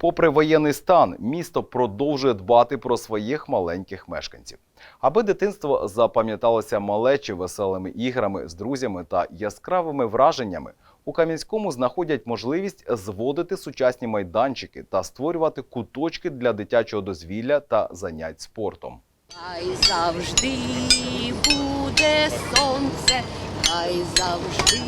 Попри воєнний стан, місто продовжує дбати про своїх маленьких мешканців. Аби дитинство запам'яталося малечі веселими іграми з друзями та яскравими враженнями, у Кам'янському знаходять можливість зводити сучасні майданчики та створювати куточки для дитячого дозвілля та занять спортом. Хай завжди буде сонце, хай завжди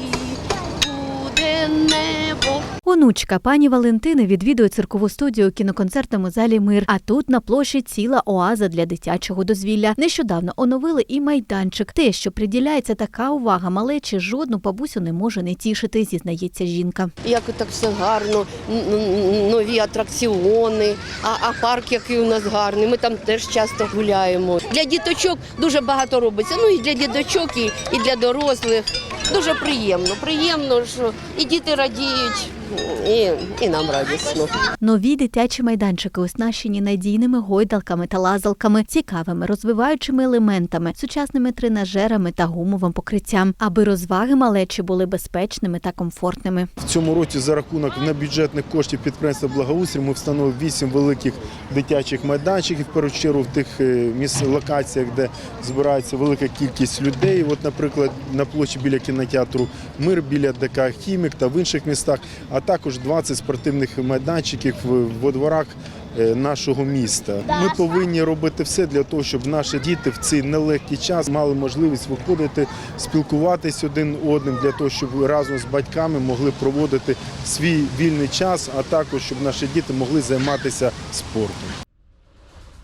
небо. Онучка пані Валентини відвідує циркову студію у кіноконцертному залі Мир. А тут на площі ціла оаза для дитячого дозвілля. Нещодавно оновили і майданчик. Те, що приділяється така увага малечі, жодну бабусю не може не тішити, зізнається жінка. Як так все гарно, нові атракціони, а, а парк який у нас гарний. Ми там теж часто гуляємо. Для діточок дуже багато робиться. Ну і для діточок, і, і для дорослих. Дуже приємно. Приємно, що і діти радіють, і, і нам радісно. Нові дитячі майданчики оснащені надійними гойдалками та лазалками, цікавими розвиваючими елементами, сучасними тренажерами та гумовим покриттям, аби розваги малечі були безпечними та комфортними. В цьому році за рахунок небюджетних коштів підприємства Благоустрій ми встановили вісім великих дитячих майданчиків, в першу чергу в тих е, місць локаціях, де збирається велика кількість людей. От, наприклад, на площі біля кінотеатру Мир, біля ДК Хімік та в інших містах, а також 20 спортивних майданчиків во дворах. е, Нашого міста ми повинні робити все для того, щоб наші діти в цей нелегкий час мали можливість виходити, спілкуватись один одним для того, щоб разом з батьками могли проводити свій вільний час, а також щоб наші діти могли займатися спортом.